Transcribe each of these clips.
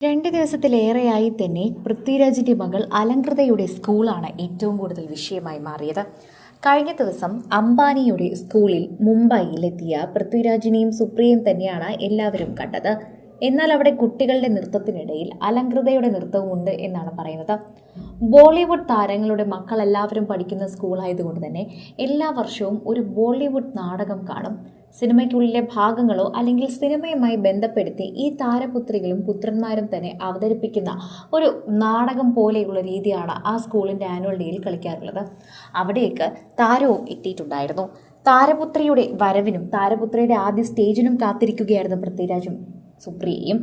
രണ്ട് ദിവസത്തിലേറെയായി തന്നെ പൃഥ്വിരാജിന്റെ മകൾ അലങ്കൃതയുടെ സ്കൂളാണ് ഏറ്റവും കൂടുതൽ വിഷയമായി മാറിയത്. കഴിഞ്ഞ ദിവസം അംബാനിയുടെ സ്കൂളിൽ മുംബൈയിലെത്തിയ പൃഥ്വിരാജിനെയും സുപ്രിയയും തന്നെയാണ് എല്ലാവരും കണ്ടത്. എന്നാൽ അവിടെ കുട്ടികളുടെ നൃത്തത്തിനിടയിൽ അലങ്കൃതയുടെ നൃത്തവും ഉണ്ട് എന്നാണ് പറയുന്നത്. ബോളിവുഡ് താരങ്ങളുടെ മക്കൾ എല്ലാവരും പഠിക്കുന്ന സ്കൂളായതുകൊണ്ട് തന്നെ എല്ലാ വർഷവും ഒരു ബോളിവുഡ് നാടകം കാണും. സിനിമയ്ക്കുള്ളിലെ ഭാഗങ്ങളോ അല്ലെങ്കിൽ സിനിമയുമായി ബന്ധപ്പെടുത്തി ഈ താരപുത്രികളും പുത്രന്മാരും തന്നെ അവതരിപ്പിക്കുന്ന ഒരു നാടകം പോലെയുള്ള രീതിയാണ് ആ സ്കൂളിന്റെ ആനുവൽ ഡേയിൽ കളിക്കാറുള്ളത്. അവിടേക്ക് താരവും എത്തിയിട്ടുണ്ടായിരുന്നു. താരപുത്രിയുടെ വരവിനും താരപുത്രിയുടെ ആദ്യ സ്റ്റേജിനും കാത്തിരിക്കുകയായിരുന്നു പൃഥ്വിരാജും സുപ്രിയയും.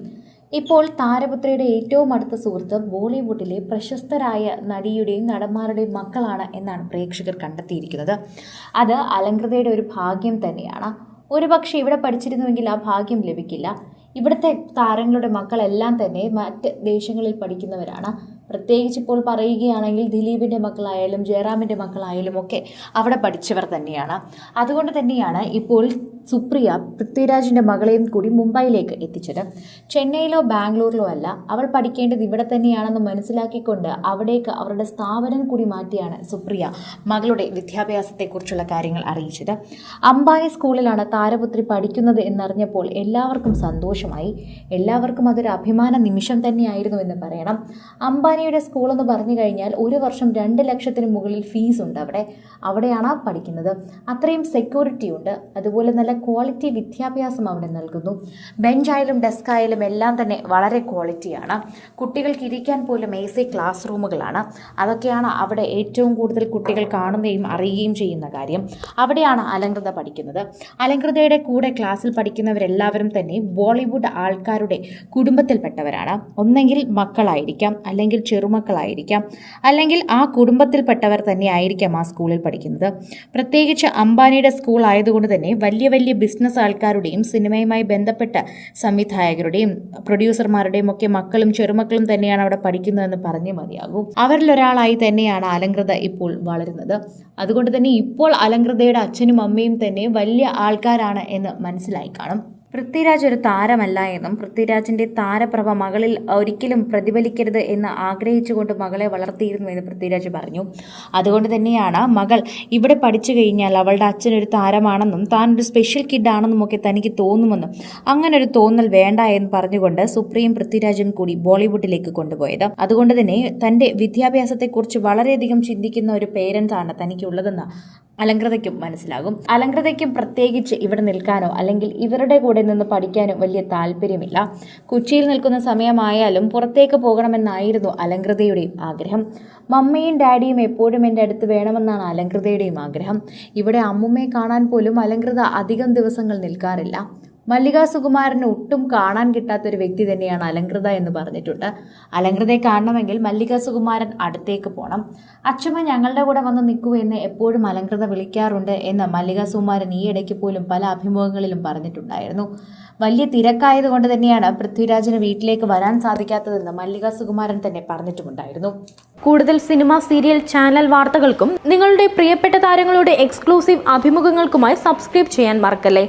ഇപ്പോൾ താരപുത്രിയുടെ ഏറ്റവും അടുത്ത സുഹൃത്ത് ബോളിവുഡിലെ പ്രശസ്തരായ നടിയുടെയും നടന്മാരുടെയും മക്കളാണ് എന്നാണ് പ്രേക്ഷകർ കണ്ടെത്തിയിരിക്കുന്നത്. അത് അലങ്കൃതയുടെ ഒരു ഭാഗ്യം തന്നെയാണ്. ഒരുപക്ഷെ ഇവിടെ പഠിച്ചിരുന്നുവെങ്കിൽ ആ ഭാഗ്യം ലഭിക്കില്ല. ഇവിടുത്തെ താരങ്ങളുടെ മക്കളെല്ലാം തന്നെ മറ്റ് ദേശങ്ങളിൽ പഠിക്കുന്നവരാണ്. പ്രത്യേകിച്ച് ഇപ്പോൾ പറയുകയാണെങ്കിൽ ദിലീപിന്റെ മക്കളായാലും ജയറാമിന്റെ മക്കളായാലും ഒക്കെ അവിടെ പഠിച്ചവർ തന്നെയാണ്. അതുകൊണ്ട് തന്നെയാണ് ഇപ്പോൾ സുപ്രിയ പൃഥ്വിരാജിന്റെ മകളെയും കൂടി മുംബൈയിലേക്ക് എത്തിച്ചത്. ചെന്നൈയിലോ ബാംഗ്ലൂരിലോ അല്ല അവൾ പഠിക്കേണ്ടത് ഇവിടെ തന്നെയാണെന്ന് മനസ്സിലാക്കിക്കൊണ്ട് അവിടേക്ക് അവരുടെ സ്ഥാപനം കൂടി മാറ്റിയാണ് സുപ്രിയ മകളുടെ വിദ്യാഭ്യാസത്തെക്കുറിച്ചുള്ള കാര്യങ്ങൾ അറിയിച്ചത്. അംബാനി സ്കൂളിലാണ് താരപുത്രി പഠിക്കുന്നത് എന്നറിഞ്ഞപ്പോൾ എല്ലാവർക്കും സന്തോഷമായി. എല്ലാവർക്കും അതൊരു അഭിമാന നിമിഷം തന്നെയായിരുന്നു എന്ന് പറയണം. അംബാനിയുടെ സ്കൂൾ എന്ന് പറഞ്ഞു കഴിഞ്ഞാൽ ഒരു വർഷം രണ്ട് ലക്ഷത്തിന് മുകളിൽ ഫീസ് ഉണ്ട് അവിടെ. അവിടെയാണ് പഠിക്കുന്നത്. അത്രയും സെക്യൂരിറ്റി ഉണ്ട്. അതുപോലെ നല്ല ക്വാളിറ്റി വിദ്യാഭ്യാസം അവിടെ നൽകുന്നു. ബെഞ്ചായാലും ഡെസ്ക് ആയാലും എല്ലാം തന്നെ വളരെ ക്വാളിറ്റിയാണ് കുട്ടികൾക്ക് ഇരിക്കാൻ പോലും എ സി ക്ലാസ് റൂമുകളാണ് അതൊക്കെയാണ് അവിടെ ഏറ്റവും കൂടുതൽ കുട്ടികൾ കാണുകയും അറിയുകയും ചെയ്യുന്ന കാര്യം. അവിടെയാണ് അലങ്കൃത പഠിക്കുന്നത്. അലങ്കൃതയുടെ കൂടെ ക്ലാസ്സിൽ പഠിക്കുന്നവരെല്ലാവരും തന്നെ ബോളിവുഡ് ആൾക്കാരുടെ കുടുംബത്തിൽപ്പെട്ടവരാണ്. ഒന്നെങ്കിൽ മക്കളായിരിക്കാം. അല്ലെങ്കിൽ ചെറുമക്കളായിരിക്കാം. അല്ലെങ്കിൽ ആ കുടുംബത്തിൽപ്പെട്ടവർ തന്നെ ആയിരിക്കാം ആ സ്കൂളിൽ പഠിക്കുന്നത്. പ്രത്യേകിച്ച് അംബാനിയുടെ സ്കൂൾ ആയതുകൊണ്ട് തന്നെ വലിയ വലിയ ബിസിനസ് ആൾക്കാരുടെയും സിനിമയുമായി ബന്ധപ്പെട്ട സംവിധായകരുടെയും പ്രൊഡ്യൂസർമാരുടെയും ഒക്കെ മക്കളും ചെറുമക്കളും തന്നെയാണ് അവിടെ പഠിക്കുന്നതെന്ന് പറഞ്ഞേ മതിയാകും. അവരിൽ ഒരാളായി തന്നെയാണ് അലങ്കൃത ഇപ്പോൾ വളരുന്നത്. അതുകൊണ്ട് തന്നെ ഇപ്പോൾ അലങ്കൃതയുടെ അച്ഛനും അമ്മയും തന്നെ വലിയ ആൾക്കാരാണ് എന്ന് മനസ്സിലായി കാണും. പൃഥ്വിരാജ് ഒരു താരമല്ല എന്നും പൃഥ്വിരാജിന്റെ താരപ്രഭ മകളിൽ ഒരിക്കലും പ്രതിഫലിക്കരുത് എന്ന് ആഗ്രഹിച്ചുകൊണ്ട് മകളെ വളർത്തിയിരുന്നു എന്ന് പൃഥ്വിരാജ് പറഞ്ഞു. അതുകൊണ്ട് തന്നെയാണ് മകൾ ഇവിടെ പഠിച്ചു കഴിഞ്ഞാൽ അവളുടെ അച്ഛൻ ഒരു താരമാണെന്നും താൻ ഒരു സ്പെഷ്യൽ കിഡ് ആണെന്നും ഒക്കെ തനിക്ക് തോന്നുമെന്നും അങ്ങനെ ഒരു തോന്നൽ വേണ്ട എന്ന് പറഞ്ഞുകൊണ്ട് സുപ്രീം പൃഥ്വിരാജും കൂടി ബോളിവുഡിലേക്ക് കൊണ്ടുപോയത്. അതുകൊണ്ട് തന്നെ തന്റെ വിദ്യാഭ്യാസത്തെക്കുറിച്ച് വളരെയധികം ചിന്തിക്കുന്ന ഒരു പേരൻസാണ് തനിക്കുള്ളതെന്ന് അലങ്കൃതയ്ക്കും മനസ്സിലാകും. അലങ്കൃതയ്ക്കും പ്രത്യേകിച്ച് ഇവിടെ നിൽക്കാനോ അല്ലെങ്കിൽ ഇവരുടെ കൂടെ നിന്ന് പഠിക്കാനോ വലിയ താല്പര്യമില്ല. കുച്ചിയിൽ നിൽക്കുന്ന സമയമായാലും പുറത്തേക്ക് പോകണമെന്നായിരുന്നു അലങ്കൃതയുടെയും ആഗ്രഹം. മമ്മയും ഡാഡിയും എപ്പോഴും എന്റെ അടുത്ത് വേണമെന്നാണ് അലങ്കൃതയുടെയും ആഗ്രഹം. ഇവിടെ അമ്മുമ്മയെ കാണാൻ പോലും അലങ്കൃത അധികം ദിവസങ്ങൾ നിൽക്കാറില്ല. മല്ലിക സുകുമാരന് ഒട്ടും കാണാൻ കിട്ടാത്ത ഒരു വ്യക്തി തന്നെയാണ് അലങ്കൃത എന്ന് പറഞ്ഞിട്ടുണ്ട്. അലങ്കൃതയെ കാണണമെങ്കിൽ മല്ലിക സുകുമാരൻ അടുത്തേക്ക് പോകണം അച്ഛമ്മ ഞങ്ങളുടെ കൂടെ വന്ന് നിൽക്കൂ എന്ന് എപ്പോഴും അലങ്കൃത വിളിക്കാറുണ്ട് എന്ന് മല്ലിക സുകുമാരൻ ഈ ഇടയ്ക്ക് പോലും പല അഭിമുഖങ്ങളിലും പറഞ്ഞിട്ടുണ്ടായിരുന്നു. വലിയ തിരക്കായതുകൊണ്ട് തന്നെയാണ് പൃഥ്വിരാജിന് വീട്ടിലേക്ക് വരാൻ സാധിക്കാത്തതെന്ന് മല്ലിക സുകുമാരൻ തന്നെ പറഞ്ഞിട്ടുമുണ്ടായിരുന്നു. കൂടുതൽ സിനിമ സീരിയൽ ചാനൽ വാർത്തകൾക്കും നിങ്ങളുടെ പ്രിയപ്പെട്ട താരങ്ങളുടെ എക്സ്ക്ലൂസീവ് അഭിമുഖങ്ങൾക്കുമായി സബ്സ്ക്രൈബ് ചെയ്യാൻ മറക്കല്ലേ?